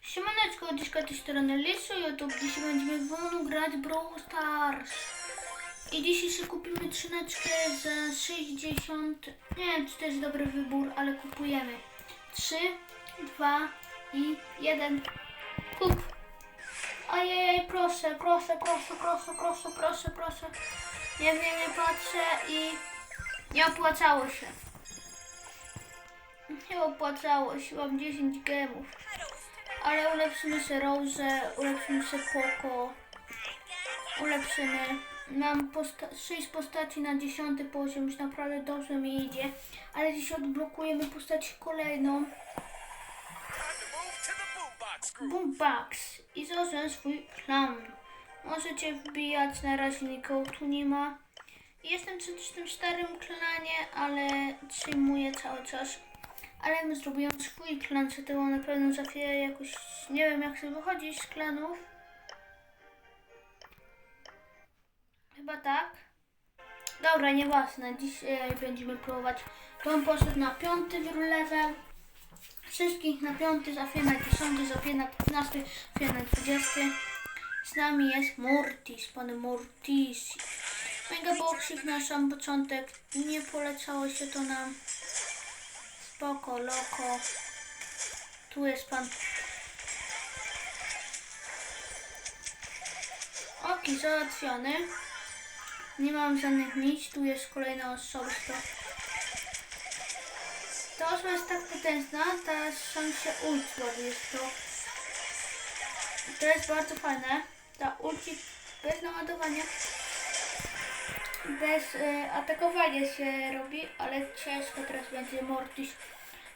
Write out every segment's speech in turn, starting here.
Siemaneczko, Dyszka tej strony Lisu YouTube. Dzisiaj będziemy wolno grać Brawl Stars. I dzisiaj sobie kupimy trzyneczkę za 60. Nie wiem, czy to jest dobry wybór, ale kupujemy. 3, 2 i 1. Kup. Ojej, proszę, proszę, proszę, proszę, proszę, proszę, proszę. Nie wiem, nie patrzę i nie opłacało się. Nie opłacało się, mam 10 gemów. Ale ulepszymy sobie Rose, ulepszymy sobie Poco. Ulepszymy. Mam posta- 6 postaci na 10 poziom, już naprawdę dobrze mi idzie. Ale dziś odblokujemy postać kolejną. Boombox. I założyłem swój klan. Możecie wbijać, na razie nikogo tu nie ma. Jestem w tym starym klanie, ale przyjmuję cały czas. Ale my zrobiłem swój klan, co tego na pewno za chwilę jakoś nie wiem jak sobie wychodzić z klanów. Chyba tak. Dobra, nieważne. Dzisiaj będziemy próbować. To poszedł na piąty level. Wszystkich na piąty, Zafia na 10, Zafia na 15, Zafia na 20. Z nami jest Mortis, pan Mortis. Megaboxik na sam początek. Nie polecało się to nam. Spoko, loko. Tu jest pan. Oki, załatwiony. Nie mam żadnych nic. Tu jest kolejna osoba. Ta osoba jest tak potężna, ta sam się ult ładuje w to. To jest bardzo fajne. Ta ulci bez naładowania, bez e, atakowania się robi, ale ciężko teraz będzie Mortis.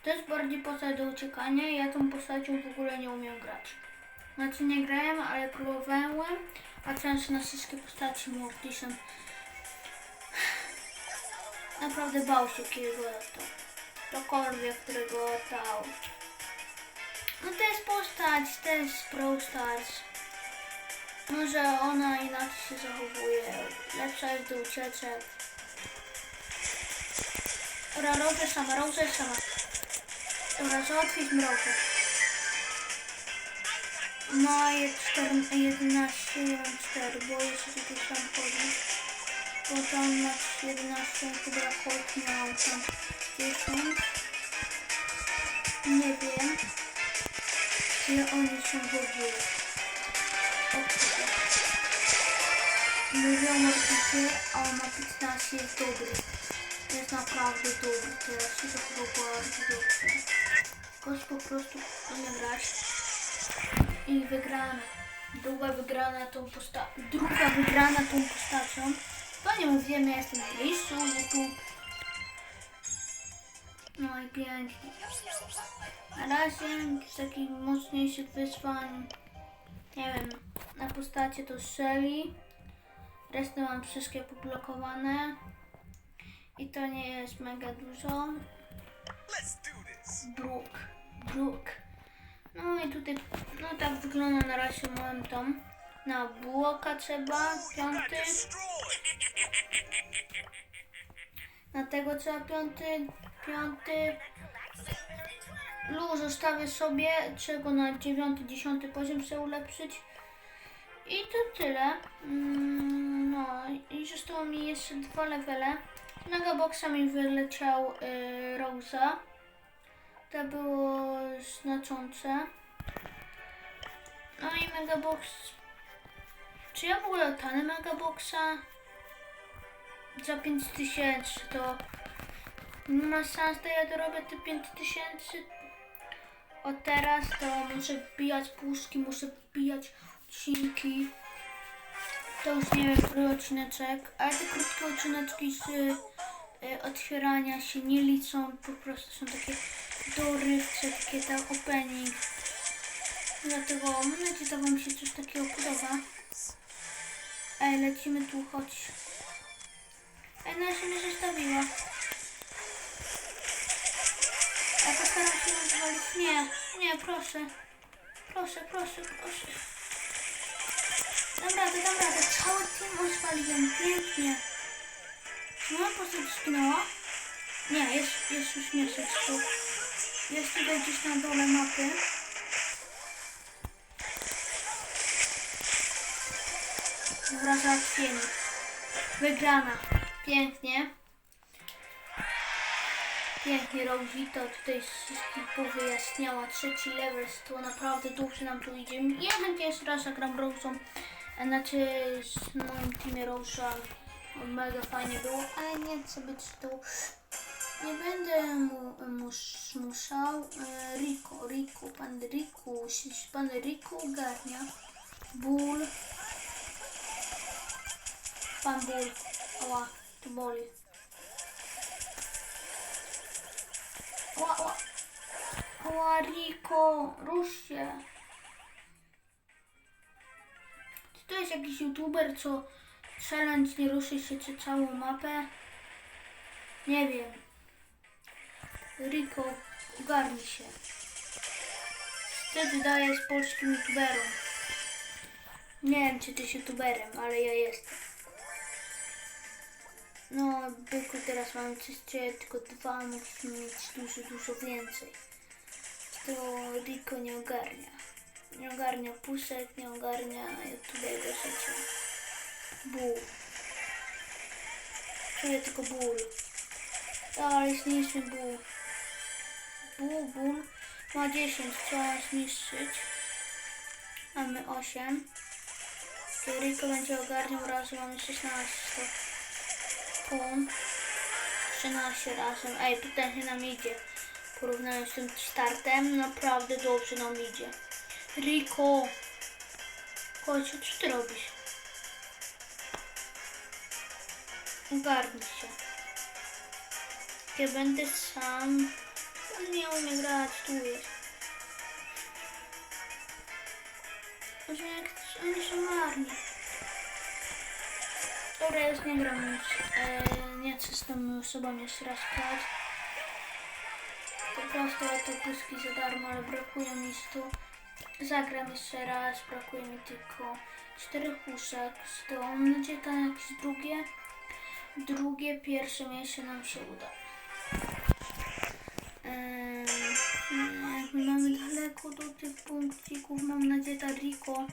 To jest bardziej postać do uciekania. Ja tą postacią w ogóle nie umiem grać. Znaczy nie grałem, ale próbowałem, patrząc na wszystkie postaci Mortisem. Naprawdę bał się kiedy go dostał. Ktokolwiek, którego dał. No to jest postać, to jest Brawl. Może ona inaczej się zachowuje. Lepsza jest do ucieczek. Dobra, Rose sama, Rose sama. Dobra, załatwić mrokę. Ma 11, 4, bo jeszcze tutaj sam chodzi. Bo tam na 11 chyba Colt miał tam 10. Nie wiem. Gdzie oni są w ogóle. Mówią Mortisie, a ma 15 jest dobry. Jest naprawdę dobry. Teraz się to bardzo dobrze. Gość po prostu umie grać. I wygrana. Druga wygrana tą posta druga wygrana tą postacią. To nie mówimy, ja jestem na miejscu, YouTube. No i pięknie. Na razie z takich mocniejszych wyzwań, nie wiem, na postacie to Shelly. Resztę mam wszystkie poblokowane. I to nie jest mega dużo. Brook. Brook. No i tutaj, no tak wygląda na razie moim tom. Na błoka trzeba, piąty. Na tego trzeba piąty, piąty. Lu zostawię sobie, czego na dziewiąty, dziesiąty poziom chcę ulepszyć. I to tyle. Mm, No i zostało mi jeszcze dwa levele. Z Megaboxa mi wyleciał y, Rosa. To było znaczące. No i Megabox. Czy ja w ogóle tanę Megaboxa? Za 5000 to nie ma szans, to ja dorobię te 5000. Od teraz to muszę wbijać puszki, muszę wbijać odcinki. To już nie wiem, który odcineczek, ale te krótkie odcineczki z y, otwierania się nie liczą, po prostu są takie dorywcze, takie tam opening. Dlatego mam nadzieję, że Wam się coś takiego podoba. Ej, lecimy tu, chodź. Ej, no ja się nie zostawiła. Ja postaram się rozwalić. Nie, nie, proszę. Proszę, proszę, proszę. Dam radę, dam radę. Cały team. Pięknie. No, Czy moja postać zginęła? No. Nie, jest, jest już miesiąc tu. Jest tutaj gdzieś na dole mapy. Dobra, załatwienie. Wygrana. Pięknie. Pięknie Rosita tutaj wszystkich powyjaśniała. Trzeci level, to naprawdę dobrze nam tu idzie. Jeden pierwszy raz jak gram Rosą. Znaczy z moim teamie Rose'a. Mega fajnie było, ale nie chcę być tu. Nie będę mu, mus, musiał. E, Rico, Rico, pan Rico, pan Rico ogarnia. Ból. Pan ból. Ała, to boli. Ała, ała. Ała, Rico, rusz się. Czy to jest jakiś youtuber, co challenge nie ruszy się czy całą mapę? Nie wiem. Rico, ogarnij się. Wtedy daję z polskim youtuberom. Nie wiem, czy ty jest youtuberem, ale ja jestem. No, byku teraz mam jeszcze tylko dwa, musimy mieć dużo, dużo więcej. To Rico nie ogarnia. Nie ogarnia puszek, nie ogarnia YouTubego życia. Ból. Czuję tylko ból. Ale zniszczmy ból. Ból, ból. Ma 10, trzeba zniszczyć. Mamy 8. Rico będzie ogarniał razem, mamy 16. Pum. 13 razem. Ej, potężnie nam idzie. Porównując z tym startem, naprawdę dobrze nam idzie. Rico! Chodź, co ty robisz? Ogarnij się. Ja będę sam. On nie umie grać, tu jest. Boże, jak oni są marni. Dobra, ja już nie gram już. E, nie chcę z tą osobą jeszcze raz grać. Po prostu autobuski za darmo, ale brakuje mi stu. Zagram jeszcze raz, brakuje mi tylko czterech puszek. Z to mam nadzieję, tam jakieś drugie. Drugie, pierwsze miejsce nam się uda. My mamy daleko do tych punkcików, mam nadzieję, że Rico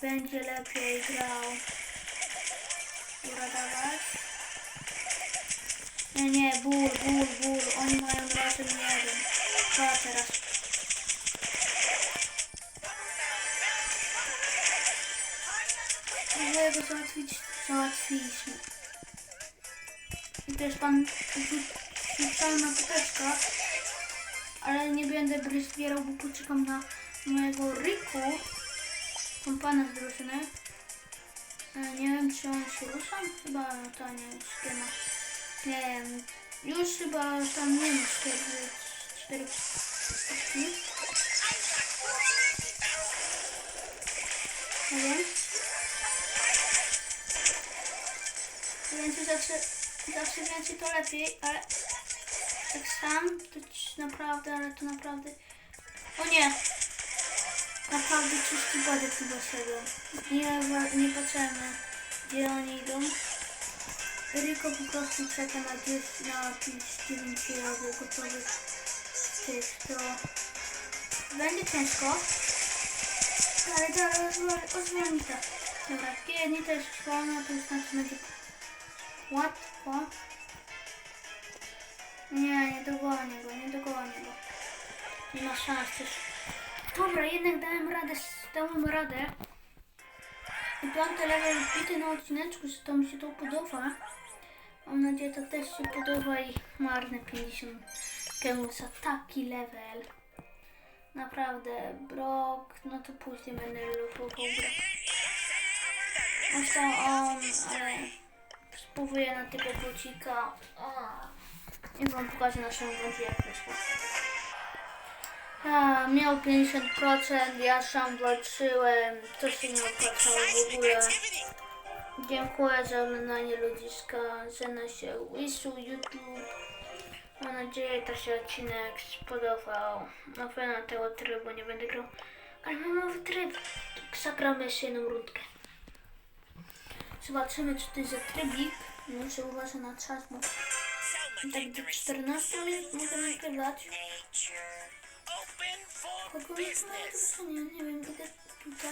będzie lepiej grał. Dobra. Nie, nie, ból, ból, ból. Oni mają razem jeden. Co teraz? Próbuję go załatwić. Załatwiliśmy. I jest pan rzucalna poteczka. Ale nie będę gry zbierał, bo poczekam na mojego Riku. Kompana z drużyny. E, Nie wiem, czy on się rusza? Chyba to nie jest schema. Nie wiem. Już chyba tam nie ma cztery, cztery potki. Nie wiem. Więcej zawsze, zawsze więcej to lepiej, ale tak sam to naprawdę, ale to naprawdę... O nie! Naprawdę czysty bodek chyba szedłem. Nie, nie patrzymy, gdzie oni idą. Rico po prostu czeka na 10, na 9 gotowych tych, to będzie ciężko. Ale zaraz ozwolni to. Dobra, to jest wolno, to znaczy będzie łatwo. Nie, nie dogonię go, nie dogonię go. Nie ma szans też. Dobra, jednak dałem radę, dałem radę. I piąty level wbity na odcineczku, że to mi się to podoba. Mam nadzieję, to też się podoba i marne 50 gemusa. Taki level. Naprawdę, brok, no to później będę lubił brok. Zresztą on, ale spróbuję na tego bocika. I wam pokażę naszą wątpię jak wyszło. A, miał 50%, ja sam walczyłem, to się nie opłacało w ogóle. Dziękuję za oglądanie ludziska, że na się łysu YouTube. Mam nadzieję, że się odcinek spodobał. Na pewno tego trybu nie będę grał, ale mam nowy tryb. Zagramy jeszcze jedną rundkę. Zobaczymy, czy to jest za trybik. Muszę uważać na czas, bo tak do 14 minut mogę nagrywać. Kogo jest moje drużynie? Nie wiem, idę tutaj.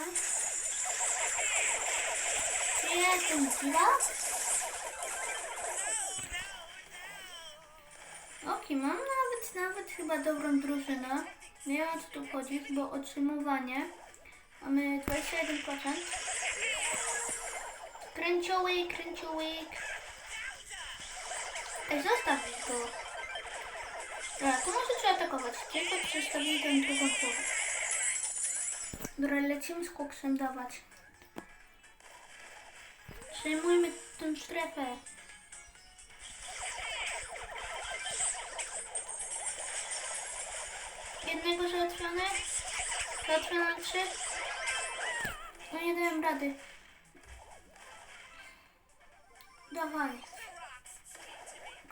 Czy ja jestem dziwa? Okej, mam nawet, nawet chyba dobrą drużynę. Nie wiem o co tu chodzi, bo otrzymywanie. Mamy 21%. Kręciołyk, kręciołyk. Ej, zostaw go. Dobra, to możecie atakować. Tylko przestawili tę drugą głowę. Dobra, lecimy z koksem dawać. Przejmujmy tę strefę. Jednego załatwione. Załatwione trzy. No nie dałem rady. Dawaj.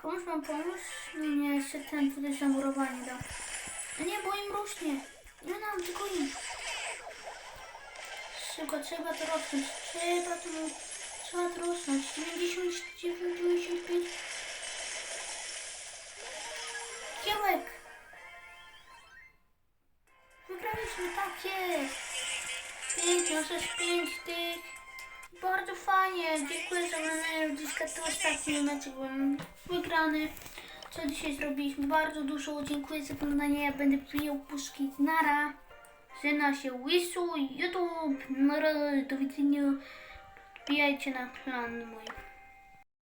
Komuś mam pomóc? No nie, jeszcze ten tutaj zamurowanie dał. No nie, bo im rośnie. Nie nam, tylko im. Szybko, trzeba to rosnąć. Trzeba to, trzeba to rosnąć. 90, 95. Kiełek. Wygraliśmy, tak jest. Pięknie, chociaż pięć tych. Bardzo fajnie. Dziękuję za oglądanie Dziska to ostatni mecz byłem wygrany. Co dzisiaj zrobiliśmy? Bardzo dużo. Dziękuję za oglądanie. Ja będę pijał puszki Nara. Żena się Wisu, YouTube. Nara, do widzenia. Wbijajcie na plan mój.